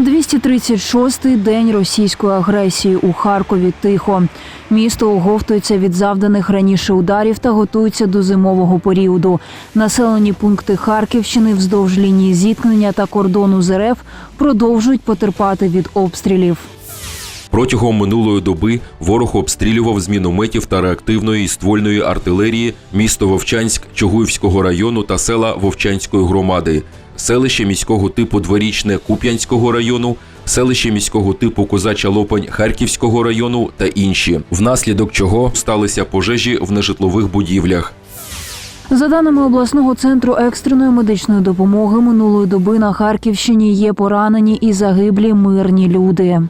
236-й день російської агресії у Харкові тихо. Місто оговтується від завданих раніше ударів та готується до зимового періоду. Населені пункти Харківщини вздовж лінії зіткнення та кордону з РФ продовжують потерпати від обстрілів. Протягом минулої доби ворог обстрілював з мінометів та реактивної ствольної артилерії місто Вовчанськ Чугуївського району та села Вовчанської громади, селище міського типу Дворічне Куп'янського району, селище міського типу Козача Лопань Харківського району та інші, внаслідок чого сталися пожежі в нежитлових будівлях. За даними обласного центру екстреної медичної допомоги, минулої доби на Харківщині є поранені і загиблі мирні люди.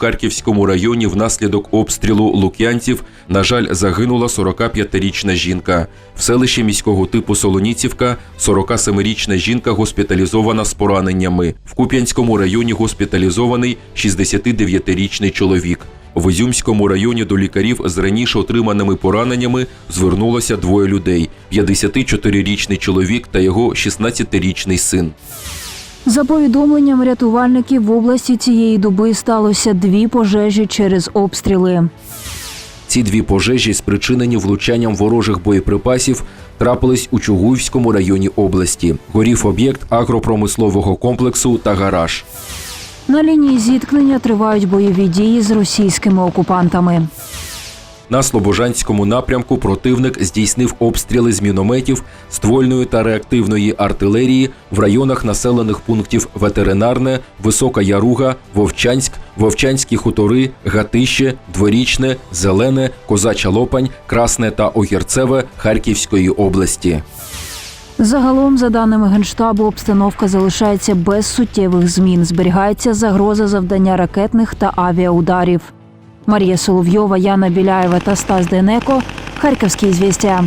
Харківському районі внаслідок обстрілу лук'янців, на жаль, загинула 45-річна жінка. В селищі міського типу Солоніцівка 47-річна жінка госпіталізована з пораненнями. В Куп'янському районі госпіталізований 69-річний чоловік. В Ізюмському районі до лікарів з раніше отриманими пораненнями звернулося двоє людей: 54-річний чоловік та його 16-річний син. За повідомленням рятувальників в області цієї доби сталося дві пожежі через обстріли. Ці дві пожежі, спричинені влучанням ворожих боєприпасів, трапились у Чугуївському районі області. Горів об'єкт агропромислового комплексу та гараж. На лінії зіткнення тривають бойові дії з російськими окупантами. На Слобожанському напрямку противник здійснив обстріли з мінометів, ствольної та реактивної артилерії в районах населених пунктів Ветеринарне, Висока Яруга, Вовчанськ, Вовчанські хутори, Гатище, Дворічне, Зелене, Козача Лопань, Красне та Огірцеве Харківської області. Загалом, за даними генштабу, обстановка залишається без суттєвих змін. Зберігається загроза завдання ракетних та авіаударів. Марія Соловйова, Яна Біляєва та Стас Денеко. Харківські звістя.